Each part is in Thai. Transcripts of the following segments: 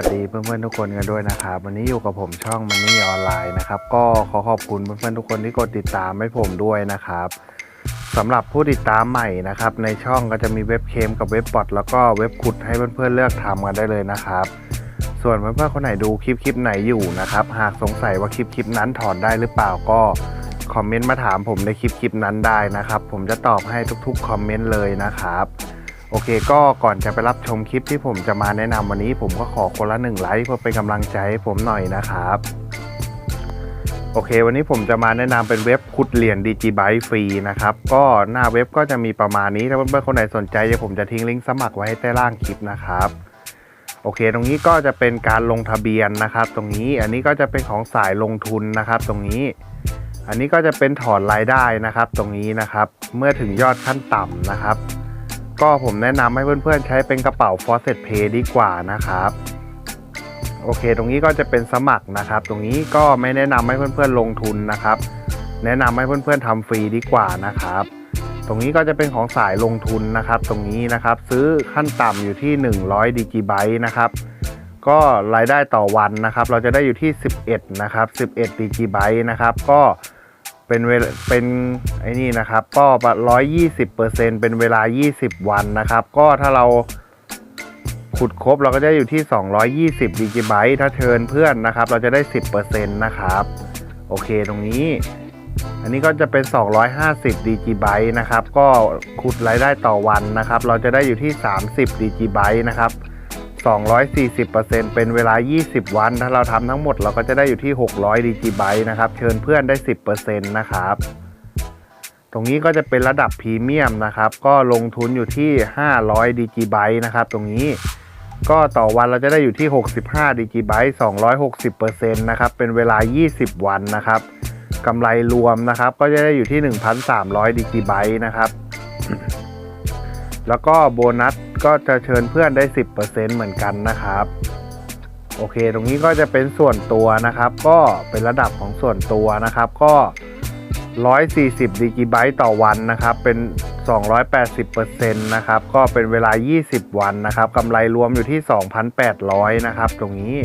วัสดีเพื่อนๆทุกคนกันด้วยนะครับวันนี้อยู่กับผมช่องมันนี่ออนไลน์นะครับ ก็ขอขอบคุณเพื่อนๆทุกคนที่กดติดตามให้ผมด้วยนะครับสำหรับผู้ติดตามใหม่นะครับ ในช่องก็จะมีเว็บเคมกับเว็บบอทแล้วก็เว็บขุดให้เพื่อนๆเลือกทำกันได้เลยนะครับ ส่วนเพื่อนๆคนไหนดูคลิปคลิปไหนอยู่นะครับ หากสงสัยว่าคลิปคลิปนั้นถอนได้หรือเปล่าก็คอมเมนต์มาถามผมในคลิปคลิปนั้นได้นะครับ ผมจะตอบให้ทุกๆคอมเมนต์เลยนะครับ โอเค ก็ก่อนจะไปรับชมคลิปที่ผมจะมาแนะนำวันนี้ ผมก็ขอคนละหนึ่งไลค์เพื่อเป็นกำลังใจให้ผมหน่อยนะครับโอเค วันนี้ผมจะมาแนะนำเป็นเว็บขุดเหรียญ Digibyte ฟรีนะครับ ก็หน้าเว็บก็จะมีประมาณนี้ ถ้าเพื่อนๆคนไหนสนใจเดี๋ยวผมจะทิ้งลิงก์สมัครไว้ให้ใต้ล่างคลิปนะครับโอเค ตรงนี้ก็จะเป็นการลงทะเบียนนะครับ ตรงนี้อันนี้ก็จะเป็นของสายลงทุนนะครับ ตรงนี้ อันนี้ก็จะเป็นถอนรายได้นะครับ ตรงนี้นะครับ เมื่อถึงยอดขั้นต่ำนะครับ ก็ผมแนะนำให้เพื่อนๆ ใช้เป็นกระเป๋า Faucet Pay ดีกว่านะครับ โอเค ตรงนี้ก็จะเป็นสมัครนะครับ ตรงนี้ก็ไม่แนะนำให้เพื่อนๆลงทุนนะครับ แนะนำให้เพื่อนๆทำฟรีดีกว่านะครับ ตรงนี้ก็จะเป็นของสายลงทุนนะครับ ตรงนี้นะครับซื้อขั้นต่ำอยู่ที่ 100ดิจิไบต์นะครับก็รายได้ต่อวันนะครับ เราจะได้อยู่ที่ 11 นะครับ 11ดิจิไบต์นะครับ ก็ เป็นเวลเป็นไอ้นี่นะครับ ก็120เปอร์เซ็นเป็นเวลา 20 วันนะครับ ก็ถ้าเราขุดครบเราก็จะอยู่ที่ 220ดิจิไบต์ถ้าเชิญเพื่อนนะครับ เราจะได้ 10%นะครับ โอเคตรงนี้ อันนี้ก็จะเป็น 250ดิจิไบต์นะครับ ก็ขุดรายได้ต่อวันนะครับ เราจะได้อยู่ที่ 30ดิจิไบต์นะครับ 240%เป็นเวลา 20 วัน ถ้าเราทำทั้งหมดเราก็จะได้อยู่ที่ 600ดิจิไบต์นะครับ เชิญเพื่อนได้ 10%นะครับ ตรงนี้ก็จะเป็นระดับพรีเมียมนะครับ ก็ลงทุนอยู่ที่ 500ดิจิไบต์นะครับ ตรงนี้ก็ต่อวันเราจะได้อยู่ที่ 65ดิจิไบต์260%นะครับ เป็นเวลา 20 วันนะครับกำไรรวมนะครับ ก็จะได้อยู่ที่ 1,300ดิจิไบต์นะครับ แล้วก็โบนัสก็จะเชิญเพื่อนได้ 10%เหมือนกันนะครับ โอเค ตรงนี้ก็จะเป็นส่วนตัวนะครับ ก็เป็นระดับของส่วนตัวนะครับ ก็ 140ดิจิไบต์ต่อวันนะครับ เป็น 280%นะครับ ก็เป็นเวลา 20 วันนะครับกำไรรวมอยู่ที่ 2,800 นะครับ ตรงนี้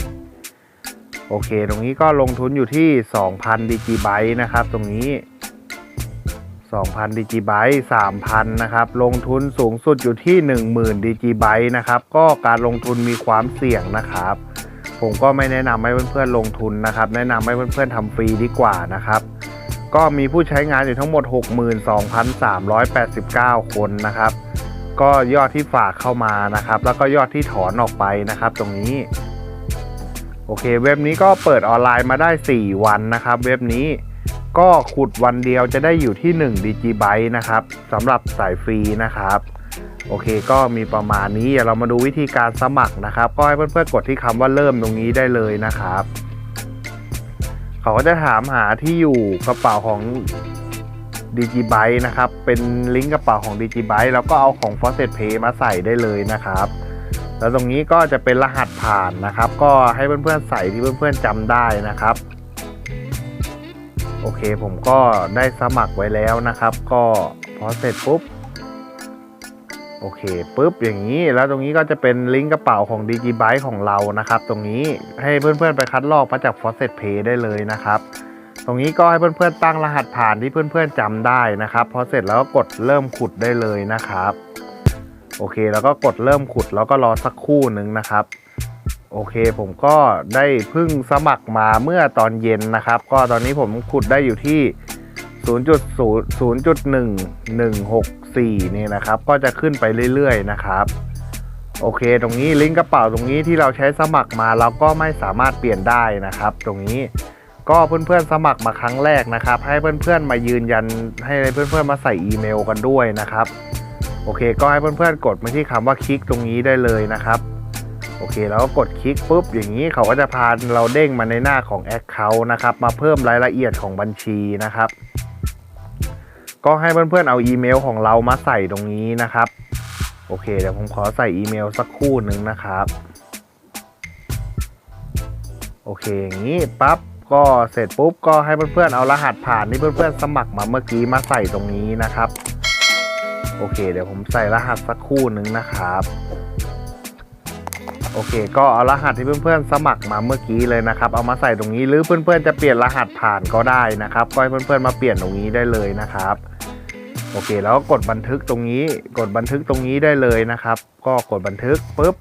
โอเค ตรงนี้ก็ลงทุนอยู่ที่ 2,000ดิจิไบต์นะครับ ตรงนี้ 2,000ดิจิไบต์3,000 นะครับ ลงทุนสูงสุดอยู่ที่ 10,000ดิจิไบต์นะครับ ก็การลงทุนมีความเสี่ยงนะครับ ผมก็ไม่แนะนำให้เพื่อนๆลงทุนนะครับ แนะนำให้เพื่อนๆทำฟรีดีกว่านะครับ ก็มีผู้ใช้งานอยู่ทั้งหมด 62,389 คนนะครับ ก็ยอดที่ฝากเข้ามานะครับ แล้วก็ยอดที่ถอนออกไปนะครับ ตรงนี้โอเค เว็บนี้ก็เปิดออนไลน์มาได้ 4 วันนะครับ เว็บนี้ ก็ขุดวันเดียวจะได้อยู่ที่1ดิจิไบต์นะครับสำหรับสายฟรีนะครับ โอเคก็มีประมาณนี้เดี๋ยวเรามาดูวิธีการสมัครนะครับ ก็ให้เพื่อนๆกดที่คำว่าเริ่มตรงนี้ได้เลยนะครับ เขาก็จะถามหาที่อยู่กระเป๋าของ d g b y t e นะครับ เป็นลิงก์กระเป๋าของ d g b y t e แล้วก็เอาของ f a u c e t Pay มาใส่ได้เลยนะครับแล้วตรงนี้ก็จะเป็นรหัสผ่านนะครับ ก็ให้เพื่อนๆใส่ที่เพื่อนๆจำได้นะครับ โอเคผมก็ได้สมัครไว้แล้วนะครับ ก็พอเสร็จปุ๊บโอเคปุ๊บอย่างนี้แล้วตรงนี้ก็จะเป็นลิงก์กระเป๋าของ d i g i b y t e ของเรานะครับ ตรงนี้ให้เพื่อนๆไปคัดลอกมาจาก f a u c e t Pay ได้เลยนะครับ ตรงนี้ก็ให้เพื่อนๆตั้งรหัสผ่านที่เพื่อนๆจำได้นะครับพอเสร็จแล้วก็กดเริ่มขุดได้เลยนะครับ โอเคแล้วก็กดเริ่มขุดแล้วก็รอสักครู่หนึ่งนะครับ โอเคผมก็ได้พิ่งสมัครมาเมื่อตอนเย็นนะครับ ก็ตอนนี้ผมขุดได้อยู่ที่ 0.0.1164 นี่นะครับ ก็จะขึ้นไปเรื่อยๆนะครับโอเค ตรงนี้ลิงก์กระเป๋าตรงนี้ที่เราใช้สมัครมาเราก็ไม่สามารถเปลี่ยนได้นะครับ ตรงนี้ก็เพื่อนๆสมัครมาครั้งแรกนะครับ ให้เพื่อนๆมายืนยันให้เพื่อนๆมาใส่อีเมลกันด้วยนะครับ โอเค ก็ให้เพื่อนๆกดมาที่คำว่าคลิกตรงนี้ได้เลยนะครับ โอเคแล้วก็กดคลิกปุ๊บอย่างนี้เขาก็จะพาเราเด้งมาในหน้าของ Account นะครับ มาเพิ่มรายละเอียดของบัญชีนะครับ ก็ให้เพื่อนๆเอาอีเมลของเรามาใส่ตรงนี้นะครับ โอเคเดี๋ยวผมขอใส่อีเมลสักครู่หนึ่งนะครับโอเคอย่างนี้ปั๊บก็เสร็จปุ๊บก็ให้เพื่อนๆเอารหัสผ่านที่เพื่อนๆสมัครมาเมื่อกี้มาใส่ตรงนี้นะครับ โอเค เดี๋ยวผมใส่รหัสสักครู่หนึ่งนะครับ โอเค ก็เอารหัสที่เพื่อนๆสมัครมาเมื่อกี้เลยนะครับ เอามาใส่ตรงนี้หรือเพื่อนๆจะเปลี่ยนรหัสผ่านก็ได้นะครับ ก็ให้เพื่อนๆมาเปลี่ยนตรงนี้ได้เลยนะครับโอเค แล้วกดบันทึกตรงนี้กดบันทึกตรงนี้ได้เลยนะครับ ก็กดบันทึกปุ๊บ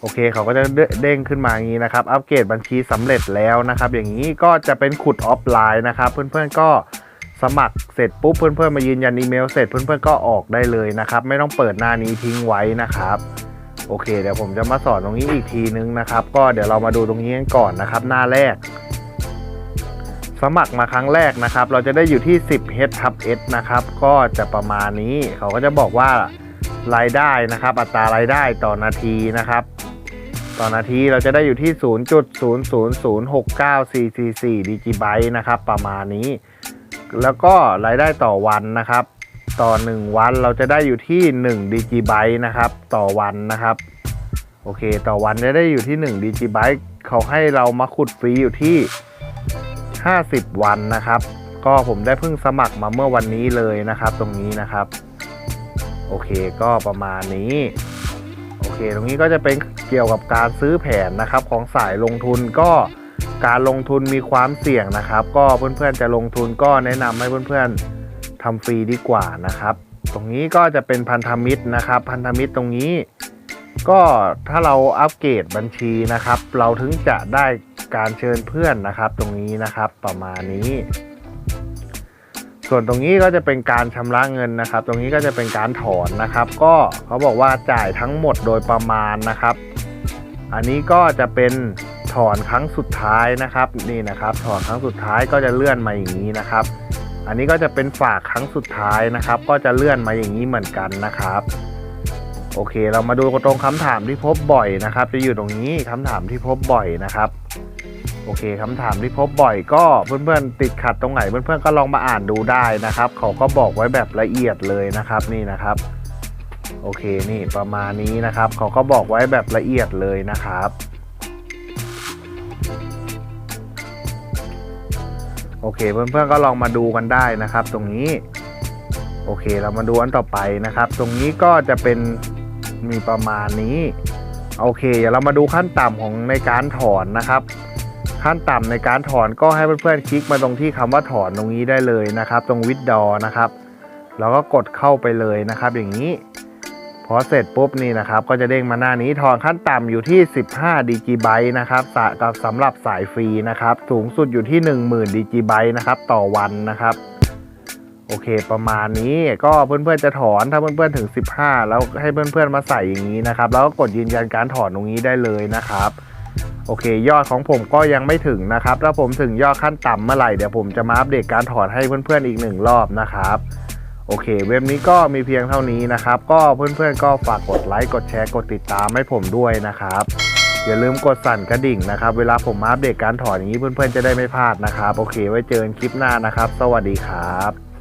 โอเคเขาก็จะเด้งขึ้นมาอย่างนี้นะครับ อัปเกรดบัญชีสำเร็จแล้วนะครับ อย่างนี้ก็จะเป็นขุดออฟไลน์นะครับ เพื่อนๆก็สมัครเสร็จปุ๊บเพื่อนๆมายืนยันอีเมลเสร็จเพื่อนๆก็ออกได้เลยนะครับ ไม่ต้องเปิดหน้านี้ทิ้งไว้นะครับ โอเค เดี๋ยวผมจะมาสอนตรงนี้อีกทีนึงนะครับ ก็เดี๋ยวเรามาดูตรงนี้กันก่อนนะครับ หน้าแรก สมัครมาครั้งแรกนะครับ เราจะได้อยู่ที่ 10 h ทับ s นะครับ ก็จะประมาณนี้เขาก็จะบอกว่ารายได้นะครับ อัตรารายได้ต่อนาทีนะครับ ต่อนาทีเราจะได้อยู่ที่ 0.00069444ดิจิไบต์นะครับ ประมาณนี้ แล้วก็รายได้ต่อวันนะครับ ต่อ 1 วันเราจะได้อยู่ที่1ดิจิไบต์นะครับ ต่อวันนะครับ โอเค ต่อวันจะได้อยู่ที่1ดิจิไบต์เขาให้เรามาขุดฟรีอยู่ที่ 50 วันนะครับ ก็ผมได้เพิ่งสมัครมาเมื่อวันนี้เลยนะครับ ตรงนี้นะครับ โอเคก็ประมาณนี้ โอเค ตรงนี้ก็จะเป็นเกี่ยวกับการซื้อแผนนะครับ ของสายลงทุนก็การลงทุนมีความเสี่ยงนะครับ ก็เพื่อนๆจะลงทุนก็แนะนำให้เพื่อนๆ ทำฟรีดีกว่านะครับ ตรงนี้ก็จะเป็นพันธมิตรนะครับ พันธมิตรตรงนี้ ก็ถ้าเราอัปเกรดบัญชีนะครับ เราถึงจะได้การเชิญเพื่อนนะครับ ตรงนี้นะครับประมาณนี้ ส่วนตรงนี้ก็จะเป็นการชำระเงินนะครับ ตรงนี้ก็จะเป็นการถอนนะครับ ก็เขาบอกว่าจ่ายทั้งหมดโดยประมาณนะครับ อันนี้ก็จะเป็นถอนครั้งสุดท้ายนะครับนี่นะครับ ถอนครั้งสุดท้ายก็จะเลื่อนมาอย่างนี้นะครับ อันนี้ก็จะเป็นฝากครั้งสุดท้ายนะครับ ก็จะเลื่อนมาอย่างนี้เหมือนกันนะครับ โอเค เรามาดูตรงคำถามที่พบบ่อยนะครับ จะอยู่ตรงนี้คำถามที่พบบ่อยนะครับ โอเคคำถามที่พบบ่อยก็เพื่อนๆติดขัดตรงไหนเพื่อนๆก็ลองมาอ่านดูได้นะครับ เขาก็บอกไว้แบบละเอียดเลยนะครับนี่นะครับโอเคนี่ประมาณนี้นะครับ เขาก็บอกไว้แบบละเอียดเลยนะครับ โอเค เพื่อนๆก็ลองมาดูกันได้นะครับ ตรงนี้ โอเค เรามาดูอันต่อไปนะครับ ตรงนี้ก็จะเป็นมีประมาณนี้ โอเค เดี๋ยวเรามาดูขั้นต่ำของในการถอนนะครับ ขั้นต่ำในการถอนก็ให้เพื่อนๆคลิกมาตรงที่คำว่าถอนตรงนี้ได้เลยนะครับ ตรงวิดดอนะครับ แล้วก็กดเข้าไปเลยนะครับ อย่างนี้ พอเสร็จปุ๊บนี่นะครับก็จะเด้งมาหน้านี้ถอนขั้นต่ำอยู่ที่ 15ดิจิไบต์นะครับสกับสำหรับสายฟรีนะครับสูงสุดอยู่ที่ 10,000ดิจิไบต์นะครับต่อวันนะครับโอเคประมาณนี้ก็เพื่อนๆจะถอนถ้าเพื่อนๆถึง 15 แล้วให้เพื่อนๆมาใส่อย่างนี้นะครับแล้วก็กดยืนยันการถอนตรงนี้ได้เลยนะครับ โอเค ยอดของผมก็ยังไม่ถึงนะครับ ถ้าผมถึงยอดขั้นต่ำเมื่อไหร่เดี๋ยวผมจะมาอัปเดตการถอนให้เพื่อนๆอีกหนึ่งรอบนะครับ โอเค เว็บนี้ก็มีเพียงเท่านี้นะครับ ก็เพื่อนๆก็ฝากกดไลค์กดแชร์กดติดตามให้ผมด้วยนะครับ อย่าลืมกดสั่นกระดิ่งนะครับ เวลาผมอัปเดตการถอนอย่างนี้เพื่อนๆจะได้ไม่พลาดนะครับ โอเค ไว้เจอกันคลิปหน้านะครับ สวัสดีครับ